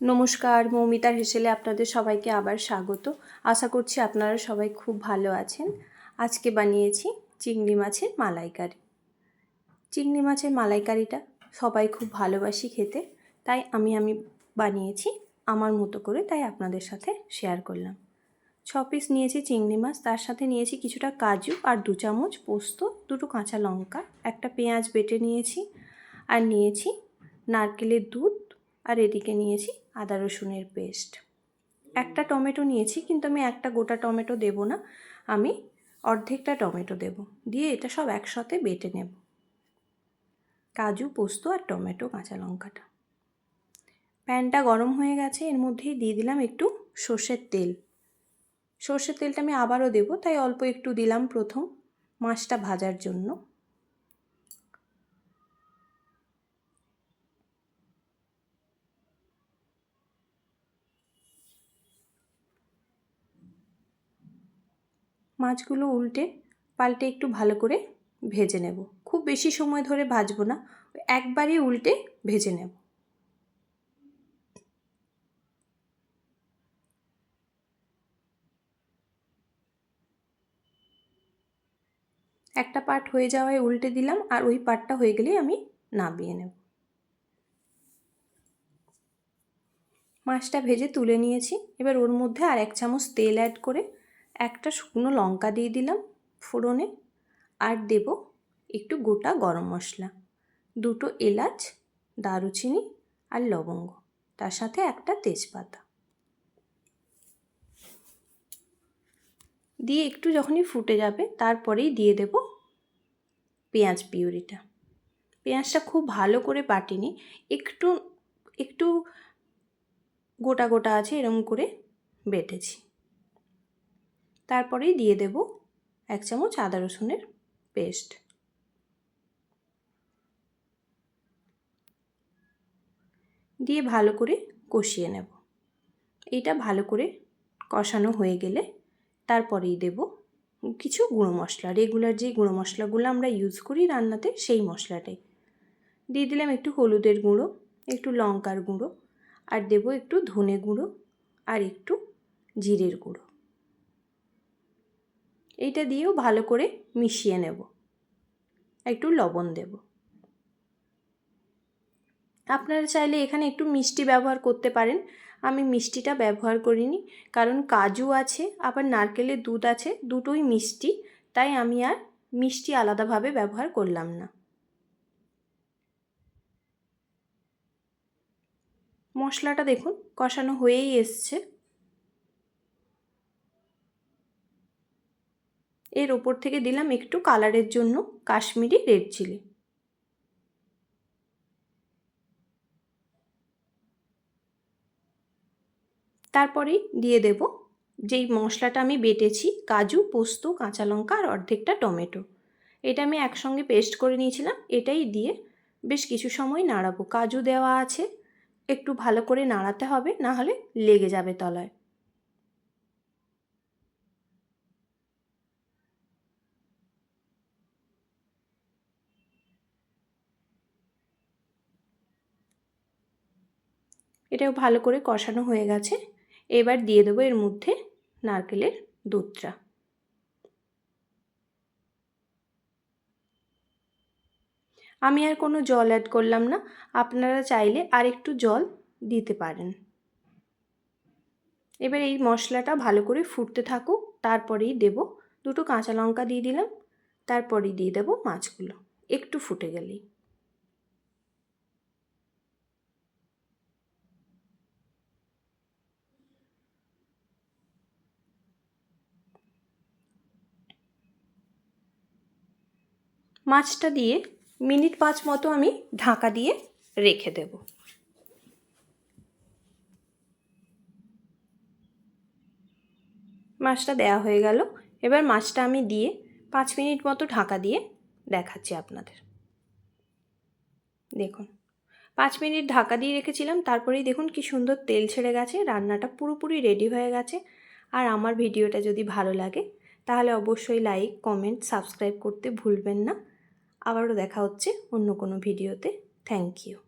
নমস্কার, মৌমিতার হেসেলে আপনাদের সবাইকে আবার স্বাগত। আশা করছি আপনারা সবাই খুব ভালো আছেন। আজকে বানিয়েছি চিংড়ি মাছের মালাইকারি। চিংড়ি মাছের মালাইকারিটা সবাই খুব ভালোবাসি খেতে, তাই আমি আমি বানিয়েছি আমার মতো করে, তাই আপনাদের সাথে শেয়ার করলাম। ছ পিস নিয়েছি চিংড়ি মাছ, তার সাথে নিয়েছি কিছুটা কাজু আর দু চামচ পোস্ত, দুটো কাঁচা লঙ্কা, একটা পেঁয়াজ বেটে নিয়েছি, আর নিয়েছি নারকেলের দুধ, আর এদিকে নিয়েছি আদা রসুনের পেস্ট। একটা টমেটো নিয়েছি, কিন্তু আমি একটা গোটা টমেটো দেব না। আমি অর্ধেকটা টমেটো দেব। দিয়ে এটা সব একসাথে বেটে নেব। কাজু, পোস্ত আর টমেটো, কাঁচা লঙ্কাটা। প্যানটা গরম হয়ে গেছে, এর মধ্যেই দিয়ে দিলাম একটু সর্ষের তেল। সর্ষের তেলটা আমি আবারও দেবো, তাই অল্প একটু দিলাম প্রথম মাছটা ভাজার জন্য। মাছগুলো উল্টে পাল্টে একটু ভালো করে ভেজে নেব। খুব বেশি সময় ধরে ভাজবো না, একবারই উল্টে ভেজে নেব। একটা পার্ট হয়ে যাওয়ায় উল্টে দিলাম আর ওই পার্টটা হয়ে গেলেই আমি নামিয়ে নেব। মাছটা ভেজে তুলে নিয়েছি, এবার ওর মধ্যে আর এক চামচ তেল অ্যাড করে একটা শুকনো লঙ্কা দিয়ে দিলাম ফোড়নে আর দেব একটু গোটা গরম মশলা। দুটো এলাচ, দারুচিনি আর লবঙ্গ, তার সাথে একটা তেজপাতা। দিয়ে একটু যখনই ফুটে যাবে তারপরেই দিয়ে দেব পেঁয়াজ পিউরিটা। পেঁয়াজটা খুব ভালো করে বাটিনি, একটু একটু গোটা গোটা আছে এরম করে বেটেছি। তারপরেই দিয়ে দেব এক চামচ আদা রসুনের পেস্ট। দিয়ে ভালো করে কষিয়ে নেব। এটা ভালো করে কষানো হয়ে গেলে তারপরেই দেব কিছু গুঁড়ো মশলা। রেগুলার যে গুঁড়ো মশলাগুলো আমরা ইউজ করি রান্নাতে সেই মশলাটাই। দিয়ে দিলাম একটু হলুদের গুঁড়ো, একটু লঙ্কার গুঁড়ো, আর দেব একটু ধনে গুঁড়ো আর একটু জিরের গুঁড়ো। এইটা দিয়েও ভালো করে মিশিয়ে নেব। একটু লবণ দেব। আপনারা চাইলে এখানে একটু মিষ্টি ব্যবহার করতে পারেন। আমি মিষ্টিটা ব্যবহার করিনি, কারণ কাজু আছে, আবার নারকেলের দুধ আছে, দুটোই মিষ্টি, তাই আমি আর মিষ্টি আলাদাভাবে ব্যবহার করলাম না। মশলাটা দেখুন, কষানো হয়েই এসছে। এর ওপর থেকে দিলাম একটু কালারের জন্য কাশ্মীরি রেড চিলি। তারপরেই দিয়ে দেব যেই মশলাটা আমি বেটেছি, কাজু, পোস্ত, কাঁচা লঙ্কা আর অর্ধেকটা টমেটো। এটা আমি একসঙ্গে পেস্ট করে নিয়েছিলাম, এটাই দিয়ে বেশ কিছু সময় নাড়াবো। কাজু দেওয়া আছে, একটু ভালো করে নাড়াতে হবে, না হলে লেগে যাবে তলায়। এটাও ভালো করে কষানো হয়ে গেছে। এবার দিয়ে দেবো এর মধ্যে নারকেলের দুধটা। আমি আর কোনো জল অ্যাড করলাম না। আপনারা চাইলে আর একটু জল দিতে পারেন। এবার এই মশলাটা ভালো করে ফুটতে থাকুক, তারপরেই দেব দুটো কাঁচা লঙ্কা দিয়ে দিলাম, তারপরেই দিয়ে দেবো মাছগুলো। একটু ফুটে গেলেই। মাছটা দিয়ে মিনিট পাঁচ মতো আমি ঢাকা দিয়ে রেখে দেব। মাছটা দেয়া হয়ে গেল। এবার মাছটা আমি দিয়ে পাঁচ মিনিট মতো ঢাকা দিয়ে দেখাচ্ছি আপনাদের। দেখুন, পাঁচ মিনিট ঢাকা দিয়ে রেখেছিলাম, তারপরেই দেখুন কি সুন্দর তেল ছেড়ে গেছে, রান্নাটা পুরোপুরি রেডি হয়ে গেছে। আর আমার ভিডিওটা যদি ভালো লাগে, তাহলে অবশ্যই লাইক কমেন্ট সাবস্ক্রাইব করতে ভুলবেন না। আবারও দেখা হচ্ছে অন্য কোনো ভিডিওতে। Thank you